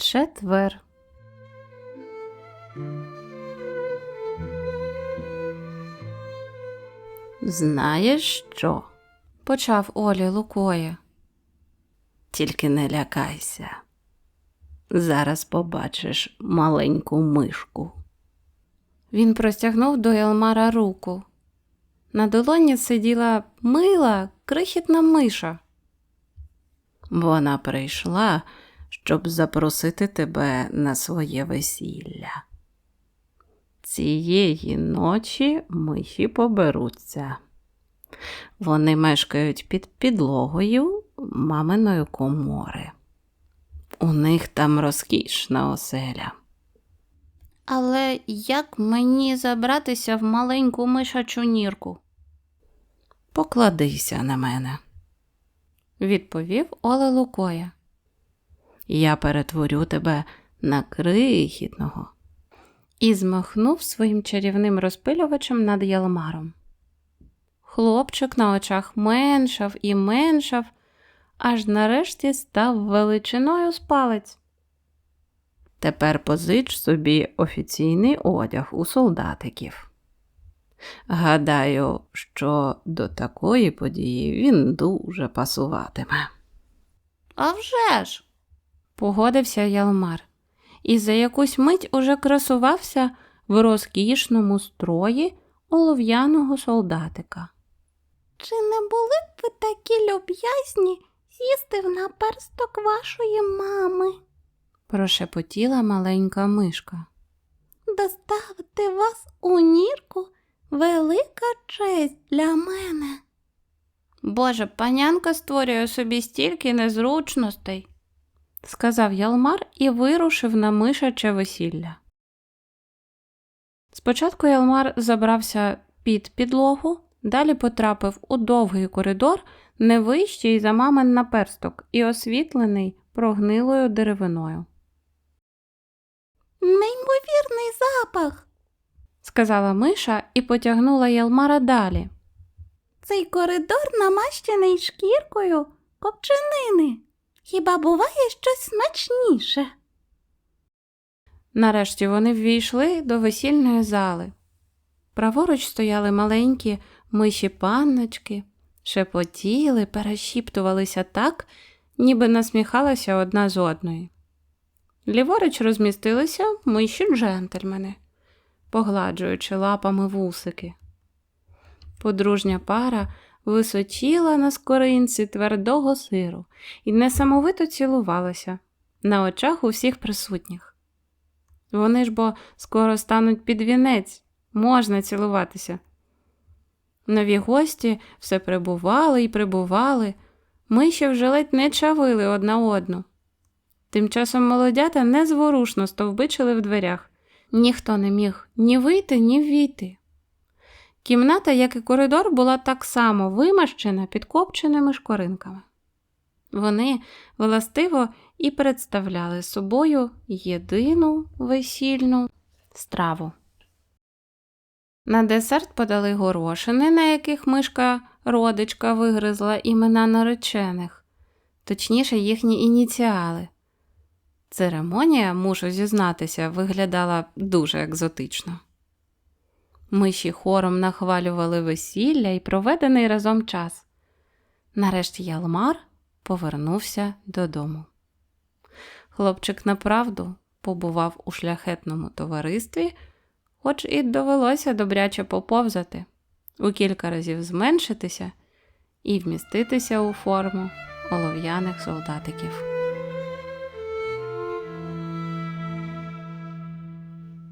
Четвер. Знаєш що? почав Олі Лукоя. Тільки не лякайся. Зараз побачиш маленьку мишку. Він простягнув до Елмара руку. На долоні сиділа мила, крихітна миша. Вона прийшла, щоб запросити тебе на своє весілля. Цієї ночі миші поберуться. Вони мешкають під підлогою маминої комори. У них там розкішна оселя. Але як мені забратися в маленьку мишачу нірку? Покладися на мене, відповів Оле Лукоя. Я перетворю тебе на крихітного. І змахнув своїм чарівним розпилювачем над Ялмаром. Хлопчик на очах меншав і меншав, аж нарешті став величиною з палець. Тепер позич собі офіційний одяг у солдатиків. Гадаю, що до такої події він дуже пасуватиме. «А вже ж!» – погодився Ялмар, і за якусь мить уже красувався в розкішному строї олов'яного солдатика. Чи не були б ви такі люб'язні сісти в наперсток вашої мами? прошепотіла маленька мишка. Доставити вас у нірку велика честь для мене. Боже, панянка створює собі стільки незручностей, сказав Ялмар і вирушив на мишаче весілля. Спочатку Ялмар забрався під підлогу, далі потрапив у довгий коридор, не вищий за мамин наперсток і освітлений прогнилою деревиною. Неймовірний запах, сказала миша і потягнула Ялмара далі. Цей коридор намащений шкіркою копченини. Хіба буває щось смачніше? Нарешті вони ввійшли до весільної зали. Праворуч стояли маленькі миші панночки, шепотіли, перешіптувалися так, ніби насміхалися одна з одної. Ліворуч розмістилися миші джентльмени, погладжуючи лапами вусики. Подружня пара височіла на скоринці твердого сиру і несамовито цілувалася на очах у всіх присутніх. Вони ж бо скоро стануть під вінець, можна цілуватися. Нові гості все прибували і прибували, миші вже ледь не чавили одна одну. Тим часом молодята незворушно стовбичили в дверях. Ніхто не міг ні вийти, ні ввійти. Кімната, як і коридор, була так само вимащена підкопченими шкоринками. Вони властиво і представляли собою єдину весільну страву. На десерт подали горошини, на яких мишка родичка вигризла імена наречених, точніше, їхні ініціали. Церемонія, мушу зізнатися, виглядала дуже екзотично. Миші хором нахвалювали весілля і проведений разом час. Нарешті Ялмар повернувся додому. Хлопчик направду побував у шляхетному товаристві, хоч і довелося добряче поповзати, у кілька разів зменшитися і вміститися у форму олов'яних солдатиків.